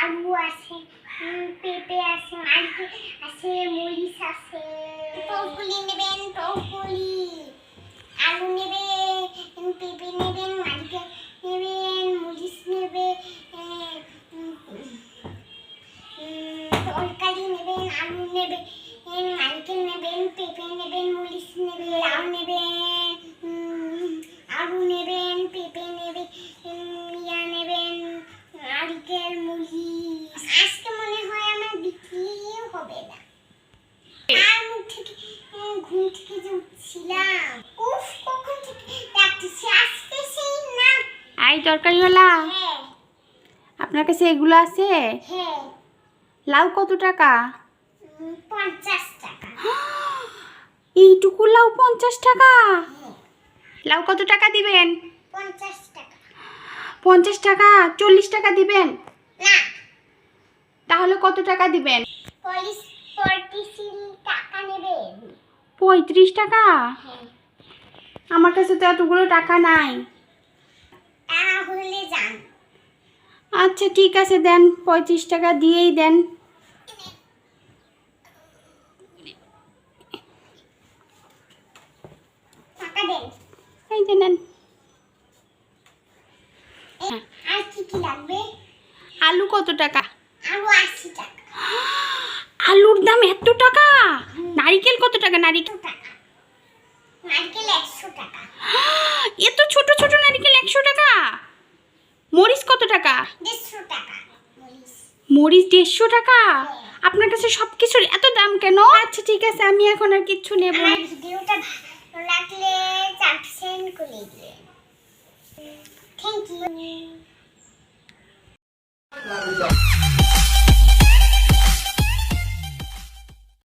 আলু আছে পেঁপে আছে মাটি আছে মরিচ আছে। টকুলি নেবেন টকুলি আলু নেবে পেঁপে নেবেন মাটি নেবেন মরিচ নেবে তরকারি নেবেন আলু নেবে নারকেল নেবেন পেঁপে নেবেন মরিচ নেবে না আপনার কাছে এগুলো আছে? লাউ কত টাকা? পঞ্চাশ টাকা এইটুকু লাউ পঞ্চাশ টাকা? লাউ কত টাকা দিবেন? পঞ্চাশ টাকা পঞ্চাশ টাকা চল্লিশ টাকা দিবেন? তাহলে কত টাকা দিবেন? টাকা নেবেন। পঁয়ত্রিশ টাকা? আমার কাছে তো এতগুলো টাকা নাই। আচ্ছা ঠিক আছে দেন পঁয়ত্রিশ টাকা দিয়েই দেন। টাকা দেন। এই যে নেন। আলু কত টাকা? আরও আশি টাকা। আলুর দাম এত টাকা? নারিকেল নারিকেল একশো টাকা। এত ছোট ছোট নারিকেল একশো টাকা। মরিচ কত টাকা? দেড়শো টাকা। মরিচ। মরিচ দেড়শো টাকা? আপনার কাছে সব কিছুর এত দাম কেন? আচ্ছা ঠিক আছে আমি এখন আর কিচ্ছু নেব না। ভিডিওটা ভালো লাগলে সাবস্ক্রাইব করে দিয়ে থ্যাংক ইউ